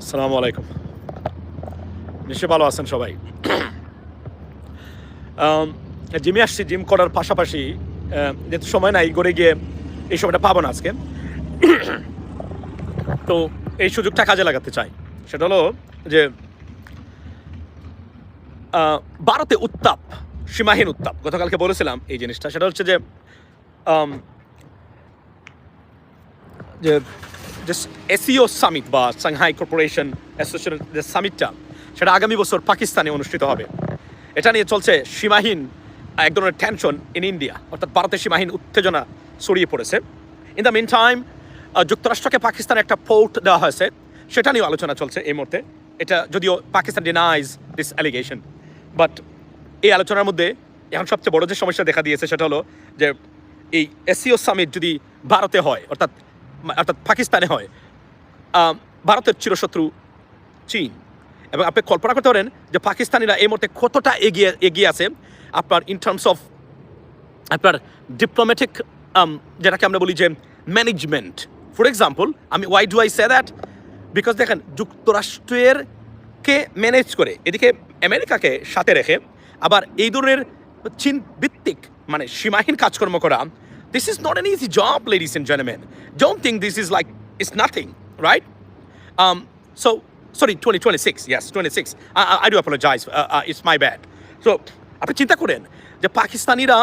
আসসালামু আলাইকুম। নিশ্চয়ই ভালো আছেন সবাই। জিমে আসছি, জিম করার পাশাপাশি যেহেতু সময় নাই করে গিয়ে এই সময়টা পাবো না আজকে। তো এই সুযোগটা কাজে লাগাতে চাই। সেটা হলো যে ভারতে উত্তাপ, সীমাহীন উত্তাপ, গতকালকে বলেছিলাম এই জিনিসটা। সেটা হচ্ছে যে যে যে এসিও সামিট বা সাংহাই কর্পোরেশন অ্যাসোসিয়েশন যে সামিটটা সেটা আগামী বছর পাকিস্তানে অনুষ্ঠিত হবে। এটা নিয়ে চলছে সীমাহীন এক ধরনের টেনশন ইন ইন্ডিয়া অর্থাৎ ভারতের সীমাহীন উত্তেজনা ছড়িয়ে পড়েছে। ইন দ্য মিন টাইম যুক্তরাষ্ট্রকে পাকিস্তানে একটা পোর্ট দেওয়া হয়েছে, সেটা নিয়েও আলোচনা চলছে এই মুহূর্তে। এটা যদিও Pakistan denies this allegation but এই আলোচনার মধ্যে এখন সবচেয়ে বড় যে সমস্যা দেখা দিয়েছে, সেটা হলো যে এই এসিও সামিট যদি ভারতে হয়, অর্থাৎ অর্থাৎ পাকিস্তানে হয়। ভারতের চিরশত্রু চীন। এবং আপনি কল্পনা করতে পারেন যে পাকিস্তানিরা এই মুহূর্তে কতটা এগিয়ে এগিয়ে আছে আপনার ইন টার্মস অফ আপনার ডিপ্লোম্যাটিক যেটাকে আমরা বলি যে ম্যানেজমেন্ট ফর এক্সাম্পল আমি why do I say that because দেখেন, যুক্তরাষ্ট্রের কে ম্যানেজ করে, এদিকে আমেরিকাকে সাথে রেখে আবার এই ধরনের চীন ভিত্তিক মানে সীমাহীন কাজকর্ম করা this is not an easy job ladies and gentleman don't think this is like it's nothing right Um, so, sorry, 2026, yes, 26. I, I, I do apologize. Uh, uh, it's my bad. So, আপনি চিন্তা করেন যে পাকিস্তানিরা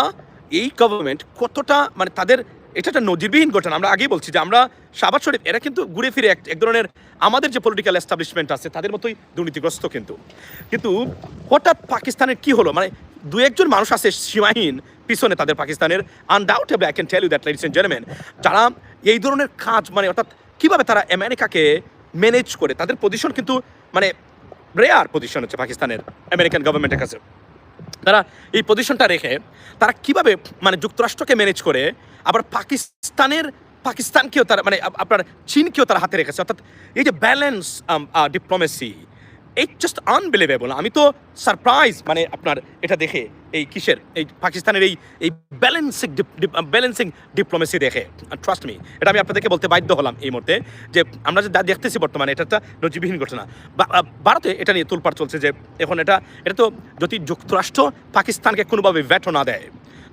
এই government কতটা মানে তাদের এটা একটা নজিরবিহীন ঘটনা আমরা আগেই বলছি যে আমরা শাহবাজ শরীফ এরা কিন্তু ঘুরে ফিরে এক এক ধরনের আমাদের যে পলিটিক্যাল এস্টাবলিশমেন্ট আছে তাদের মতোই দুর্নীতিগ্রস্ত কিন্তু কিন্তু হঠাৎ পাকিস্তানের কি হলো মানে দু একজন মানুষ আছে সীমাহীন পিছনে তাদের পাকিস্তানের undoubtedly I can tell you that ladies and gentleman যারা এই ধরনের কাজ মানে অর্থাৎ কীভাবে তারা আমেরিকাকে ম্যানেজ করে, তাদের পজিশন কিন্তু মানে রেয়ার পজিশন হচ্ছে পাকিস্তানের আমেরিকান গভর্নমেন্টের কাছে। তারা এই পজিশনটা রেখে তারা কীভাবে মানে যুক্তরাষ্ট্রকে ম্যানেজ করে, আবার পাকিস্তানের, পাকিস্তানকেও তারা মানে আপনার চীনকেও তারা হাতে রেখেছে। অর্থাৎ এই যে ব্যালেন্স ডিপ্লোমেসি এই জাস্ট আনবিলিভেবল আমি তো সারপ্রাইজ মানে আপনার এটা দেখে, এই কিসের, এই পাকিস্তানের এই এই ব্যালেন্সিং ব্যালেন্সিং ডিপ্লোমেসি দেখে। ট্রাস্ট মি এটা আমি আপনাদেরকে বলতে বাধ্য হলাম এই মুহূর্তে যে আমরা যে দেখতেছি বর্তমানে, এটা একটা নজিবিহীন ঘটনা। ভারতে এটা নিয়ে তোলপাড় চলছে যে এখন এটা এটা তো যদি যুক্তরাষ্ট্র পাকিস্তানকে কোনোভাবে ভ্যাটো না দেয়,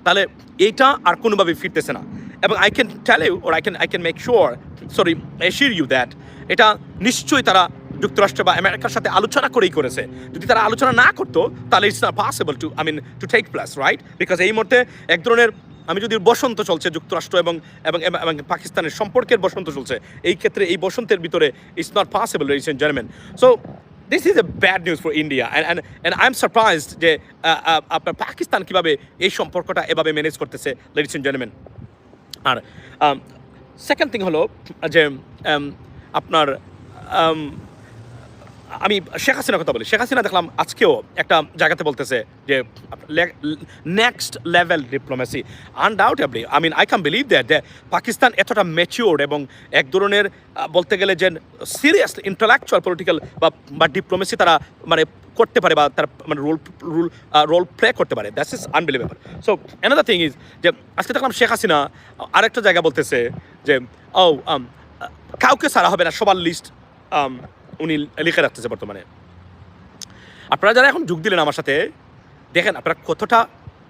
তাহলে এইটা আর কোনোভাবে ফিরতেছে না। এবং I can tell you or I can I can make sure sorry assure you that এটা নিশ্চয়ই তারা যুক্তরাষ্ট্র বা আমেরিকার সাথে আলোচনা করেই করেছে। যদি তারা আলোচনা না করতো তাহলে it's not possible to I mean to take plus right because এই মুহূর্তে এক ধরনের আমি যদি বসন্ত চলছে যুক্তরাষ্ট্র এবং এবং পাকিস্তানের সম্পর্কের বসন্ত চলছে এই ক্ষেত্রে এই বসন্তের ভিতরে it's not possible and gentleman so this is a bad news for India and and I am surprised যে আহ, আহ, আপনার পাকিস্তান কীভাবে এই সম্পর্কটা এভাবে ম্যানেজ করতেছে লেডিস এন্ড জেন্টলম্যান আর সেকেন্ড থিং হলো যে um, আপনার um, আমি শেখ হাসিনার কথা বলি। শেখ হাসিনা দেখলাম আজকেও একটা জায়গাতে বলতেছে যে next level diplomacy undoubtedly I mean I can believe that যে পাকিস্তান এতটা ম্যাচিওর এবং এক ধরনের বলতে গেলে যে সিরিয়াস ইন্টালেকচুয়াল পলিটিক্যাল বা ডিপ্লোমেসি তারা মানে করতে পারে বা তারা মানে রোল রুল রোল প্লে করতে পারে। That's is unbelievable so another thing is যে, আজকে দেখলাম শেখ হাসিনা আরেকটা জায়গা বলতেছে যে ও কাউকে সারা হবে না, সবার লিস্ট উনি লিখে রাখতেছে বর্তমানে। আপনারা যারা এখন যোগ দিলেন আমার সাথে, দেখেন আপনারা কতটা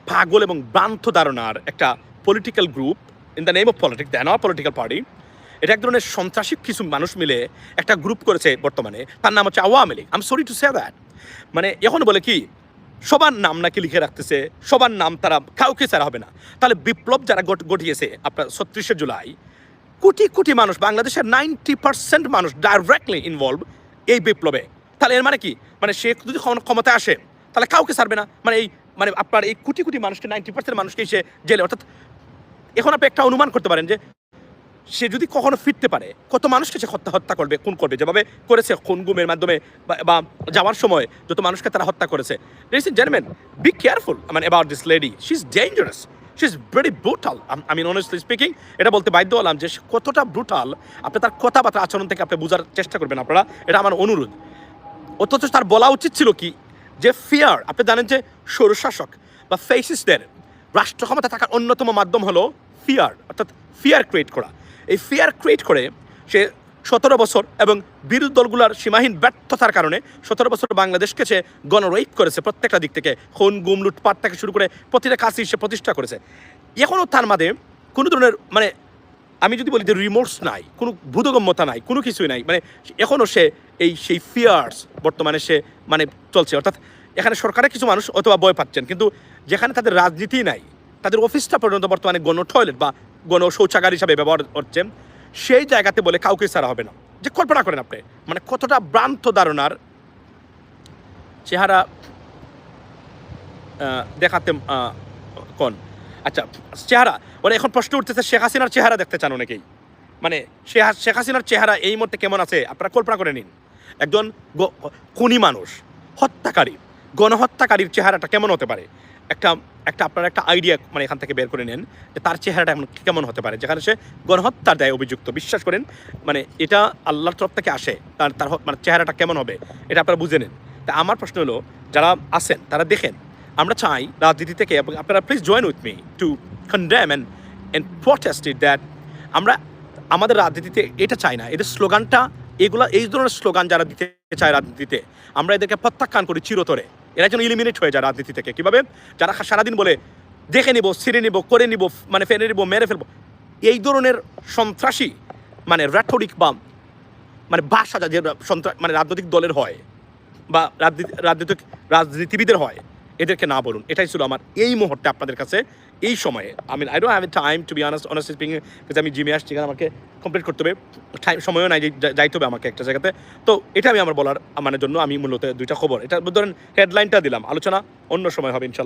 পাগল এবং ভ্রান্ত ধারণার একটা political group in the name of politics the not political party এটা এক ধরনের সন্ত্রাসী কিছু মানুষ মিলে একটা গ্রুপ করেছে বর্তমানে। তার নাম হচ্ছে আওয়ামী লীগ। আমি সরি টু সে দ্যাট মানে এখন বলে কি, সবার নাম নাকি লিখে রাখতেছে, সবার নাম তারা কাউকে ছাড়া হবে না। তাহলে বিপ্লব যারা ঘটিয়েছে আপনার ছত্রিশে জুলাই, কোটি কোটি মানুষ, বাংলাদেশের নাইনটি পার্সেন্ট মানুষ ডাইরেক্টলি ইনভলভ এই বিপ্লবে। তাহলে এর মানে কি? মানে সে যদি ক্ষম- ক্ষমতায় আসে, তাহলে কাউকে ছাড়বে না। মানে এই মানে আপনার এই কোটি কোটি মানুষকে নাইনটি পার্সেন্ট মানুষকে সে জেলে। অর্থাৎ এখন আপনি একটা অনুমান করতে পারেন যে, সে যদি কখনো ফিরতে পারে, কত মানুষকে সে হত্যা হত্যা করবে, খুন করবে? যেভাবে করেছে খুন গুমের মাধ্যমে বা- যাওয়ার সময় যত মানুষকে তারা হত্যা করেছে। Gentleman be careful mean about this lady she is dangerous she is very brutal I mean honestly speaking এটা বলতে বাধ্য হলাম যে কতটা ব্রুটাল আপনি তার কথাবার্তা আচরণ থেকে আপনি বোঝার চেষ্টা করবেন আপনারা। এটা আমার অনুরোধ। অথচ তার বলা উচিত ছিল কি? যে ফিয়ার আপনি জানেন যে স্বৈরশাসক বা ফেসিসদের রাষ্ট্র ক্ষমতা থাকার অন্যতম মাধ্যম হলো ফিয়ার অর্থাৎ ফিয়ার ক্রিয়েট করা। এই ফিয়ার ক্রিয়েট করে সে সতেরো বছর এবং বিরোধী দলগুলোর সীমাহীন ব্যর্থতার কারণে সতেরো বছর বাংলাদেশকে সে গণরেপ করেছে প্রত্যেকটা দিক থেকে। খুন, গুম, লুটপাট থেকে শুরু করে প্রতিটা কাজই সে প্রতিষ্ঠা করেছে। এখনও তার মাঝে কোনো ধরনের মানে আমি যদি বলি যে রিমোর্স নাই, কোনো বোধগম্যতা নাই, কোনো কিছুই নাই। মানে এখনও সে এই সেই ফিয়ার্স বর্তমানে সে মানে চলছে। অর্থাৎ এখানে সরকারের কিছু মানুষ অথবা ভয় পাচ্ছেন। কিন্তু যেখানে তাদের রাজনীতি নাই, তাদের অফিসটা পর্যন্ত বর্তমানে গণ টয়লেট বা গণ শৌচাগার হিসাবে ব্যবহার হচ্ছে। সেই জায়গাতে বলে কাউকে ছাড়া হবে না। যে কল্পনা করেন আপনি মানে কতটা ভ্রান্ত ধারণার চেহারা দেখাতে কোন। আচ্ছা চেহারা মানে এখন প্রশ্ন উঠতেছে, শেখ হাসিনার চেহারা দেখতে চান অনেকেই। মানে শেখ হাসিনার চেহারা এই মুহূর্তে কেমন আছে, আপনারা কল্পনা করে নিন। একজন খুনি মানুষ, হত্যাকারী, গণহত্যাকারীর চেহারাটা কেমন হতে পারে? একটা একটা আপনার একটা আইডিয়া মানে এখান থেকে বের করে নেন যে তার চেহারাটা এমন কেমন হতে পারে। যেখানে সে গণহত্যার দেয় অভিযুক্ত। বিশ্বাস করেন মানে এটা আল্লাহর তরফ থেকে আসে, তার তার মানে চেহারাটা কেমন হবে, এটা আপনারা বুঝে নেন। তা আমার প্রশ্ন হলো, যারা আছেন, তারা দেখেন, আমরা চাই রাজনীতি থেকে, এবং আপনারা please join with me to condemn and and protest it that আমরা, আমাদের রাজনীতিতে এটা চাই না। এদের স্লোগানটা, এগুলা, এই ধরনের স্লোগান যারা দিতে চায় রাজনীতিতে, আমরা এদেরকে প্রত্যাখ্যান করি চিরতরে। এরা যেন ইলিমিনেট হয়ে যায় রাজনীতি থেকে। কীভাবে? যারা সারাদিন বলে, দেখে নিব, ছিঁড়ে নিব, করে নিব মানে ফেলে নিব, মেরে ফেলব। এই ধরনের সন্ত্রাসী মানে র্যাথরিক বা মানে ভাষা যা যে সন্ত্রাস মানে রাজনৈতিক দলের হয়, বা রাজনীতি রাজনৈতিক রাজনীতিবিদের হয়, এদেরকে না বলুন। এটাই ছিল আমার এই মুহূর্তে আপনাদের কাছে এই সময়ে আমি I don't have a time to be honest honest speaking because আমি জিমে আসছি কারণ আমাকে কমপ্লিট করতে হবে। টাইম সময়ও নাই যাইতে হবে আমাকে একটা জায়গাতে। তো এটা আমি আমার বলার মানে জন্য আমি মূলত দুইটা খবর। এটা ধরেন হেডলাইনটা দিলাম, আলোচনা অন্য সময় হবে, ইনশাল্লাহ।